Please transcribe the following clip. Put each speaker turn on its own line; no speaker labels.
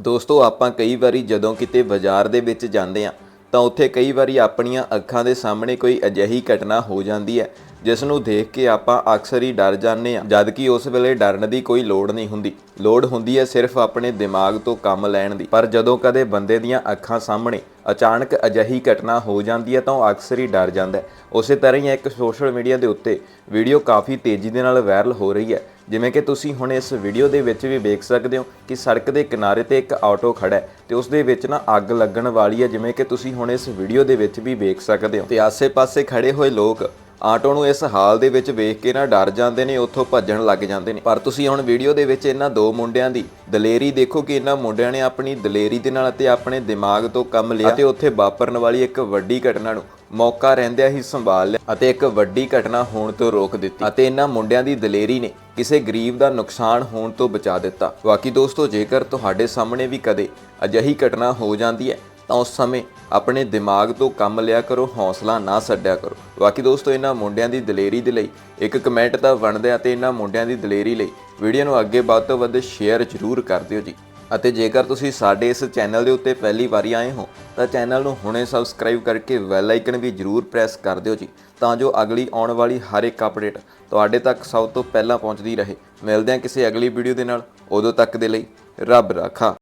ਦੋਸਤੋ, ਆਪਾਂ ਕਈ ਵਾਰੀ ਜਦੋਂ ਕਿਤੇ ਬਾਜ਼ਾਰ ਦੇ ਵਿੱਚ ਜਾਂਦੇ ਆ ਤਾਂ ਉੱਥੇ ਕਈ ਵਾਰੀ ਆਪਣੀਆਂ ਅੱਖਾਂ ਦੇ ਸਾਹਮਣੇ ਕੋਈ ਅਜਿਹੀ ਘਟਨਾ ਹੋ ਜਾਂਦੀ ਹੈ, ਜਿਸ ਨੂੰ ਦੇਖ ਕੇ ਆਪਾਂ ਅਕਸਰ ਹੀ ਡਰ ਜਾਂਦੇ ਆ ਜਦ ਕਿ ਉਸ ਵੇਲੇ ਡਰਨ ਦੀ ਕੋਈ ਲੋੜ ਨਹੀਂ ਹੁੰਦੀ। ਲੋੜ ਹੁੰਦੀ ਹੈ ਸਿਰਫ ਆਪਣੇ ਦਿਮਾਗ ਤੋਂ ਕੰਮ ਲੈਣ ਦੀ। ਪਰ ਜਦੋਂ ਕਦੇ ਬੰਦੇ ਦੀਆਂ ਅੱਖਾਂ ਸਾਹਮਣੇ ਅਚਾਨਕ ਅਜਿਹੀ ਘਟਨਾ ਹੋ ਜਾਂਦੀ ਹੈ, ਤਾਂ ਉਹ ਅਕਸਰ ਹੀ ਡਰ ਜਾਂਦਾ ਹੈ। ਉਸੇ ਤਰ੍ਹਾਂ ਹੀ, ਇੱਕ ਸੋਸ਼ਲ ਮੀਡੀਆ ਦੇ ਉੱਤੇ ਵੀਡੀਓ ਕਾਫੀ ਤੇਜ਼ੀ ਦੇ ਨਾਲ ਵਾਇਰਲ ਹੋ ਰਹੀ ਹੈ। ਜਿਵੇਂ ਕਿ ਤੁਸੀਂ ਹੁਣ ਇਸ ਵੀਡੀਓ ਦੇ ਵਿੱਚ ਵੀ ਵੇਖ ਸਕਦੇ ਹੋ ਕਿ ਸੜਕ ਦੇ ਕਿਨਾਰੇ ਤੇ ਇੱਕ ਆਟੋ ਖੜਾ ਹੈ ਤੇ ਉਸ ਦੇ ਵਿੱਚ ਨਾ ਅੱਗ ਲੱਗਣ ਵਾਲੀ ਹੈ, ਜਿਵੇਂ ਕਿ ਤੁਸੀਂ ਹੁਣ ਇਸ ਵੀਡੀਓ ਦੇ ਵਿੱਚ ਵੀ ਵੇਖ ਸਕਦੇ ਹੋ। ਤੇ ਆਸੇ-ਪਾਸੇ ਖੜੇ ਹੋਏ ਲੋਕ ਆਟੋ ਨੂੰ ਇਸ ਹਾਲ ਦੇ ਵਿੱਚ ਵੇਖ ਕੇ ਨਾ ਡਰ ਜਾਂਦੇ ਨੇ, ਉੱਥੋਂ ਭੱਜਣ ਲੱਗ ਜਾਂਦੇ ਨੇ। ਪਰ ਤੁਸੀਂ ਹੁਣ ਵੀਡੀਓ ਦੇ ਵਿੱਚ ਇਹਨਾਂ ਦੋ ਮੁੰਡਿਆਂ ਦੀ ਦਲੇਰੀ ਦੇਖੋ ਕਿ ਇਹਨਾਂ ਮੁੰਡਿਆਂ ਨੇ ਆਪਣੀ ਦਲੇਰੀ ਦੇ ਨਾਲ ਅਤੇ ਆਪਣੇ ਦਿਮਾਗ ਤੋਂ ਕੰਮ ਲਿਆ ਅਤੇ ਉੱਥੇ ਵਾਪਰਨ ਵਾਲੀ ਇੱਕ ਵੱਡੀ ਘਟਨਾ ਨੂੰ ਮੌਕਾ ਰਹਿੰਦਿਆਂ ਹੀ ਸੰਭਾਲ ਲਿਆ ਅਤੇ ਇੱਕ ਵੱਡੀ ਘਟਨਾ ਹੋਣ ਤੋਂ ਰੋਕ ਦਿੱਤੀ ਅਤੇ ਇਹਨਾਂ ਮੁੰਡਿਆਂ ਦੀ ਦਲੇਰੀ ਨੇ ਕਿਸੇ ਗਰੀਬ ਦਾ ਨੁਕਸਾਨ ਹੋਣ ਤੋਂ ਬਚਾ ਦਿੱਤਾ। ਬਾਕੀ ਦੋਸਤੋ, ਜੇਕਰ ਤੁਹਾਡੇ ਸਾਹਮਣੇ ਵੀ ਕਦੇ ਅਜਿਹੀ ਘਟਨਾ ਹੋ ਜਾਂਦੀ ਹੈ, ਤਾਂ ਉਸ ਸਮੇਂ ਆਪਣੇ ਦਿਮਾਗ ਤੋਂ ਕੰਮ ਲਿਆ ਕਰੋ, ਹੌਸਲਾ ਨਾ ਛੱਡਿਆ ਕਰੋ। ਬਾਕੀ ਦੋਸਤੋ, ਇਹਨਾਂ ਮੁੰਡਿਆਂ ਦੀ ਦਲੇਰੀ ਦੇ ਲਈ ਇੱਕ ਕਮੈਂਟ ਤਾਂ ਬਣਦਾ ਤੇ ਇਹਨਾਂ ਮੁੰਡਿਆਂ ਦੀ ਦਲੇਰੀ ਲਈ ਵੀਡੀਓ ਨੂੰ ਅੱਗੇ ਵੱਧ ਤੋਂ ਵੱਧ ਸ਼ੇਅਰ ਜ਼ਰੂਰ ਕਰ ਦਿਓ ਜੀ। ਅਤੇ ਜੇਕਰ ਤੁਸੀਂ ਸਾਡੇ ਇਸ ਚੈਨਲ ਦੇ ਉੱਤੇ ਪਹਿਲੀ ਵਾਰੀ ਆਏ ਹੋ, ਤਾਂ ਚੈਨਲ ਨੂੰ ਹੁਣੇ ਸਬਸਕ੍ਰਾਈਬ ਕਰਕੇ ਬੈਲ ਆਈਕਨ ਵੀ ਜ਼ਰੂਰ ਪ੍ਰੈਸ ਕਰ ਦਿਓ ਜੀ, ਤਾਂ ਜੋ ਅਗਲੀ ਆਉਣ ਵਾਲੀ ਹਰ ਇੱਕ ਅਪਡੇਟ ਤੁਹਾਡੇ ਤੱਕ ਸਭ ਤੋਂ ਪਹਿਲਾਂ ਪਹੁੰਚਦੀ ਰਹੇ। ਮਿਲਦੇ ਹਾਂ ਕਿਸੇ ਅਗਲੀ ਵੀਡੀਓ ਦੇ ਨਾਲ। ਉਦੋਂ ਤੱਕ ਦੇ ਲਈ ਰੱਬ ਰਾਖਾ।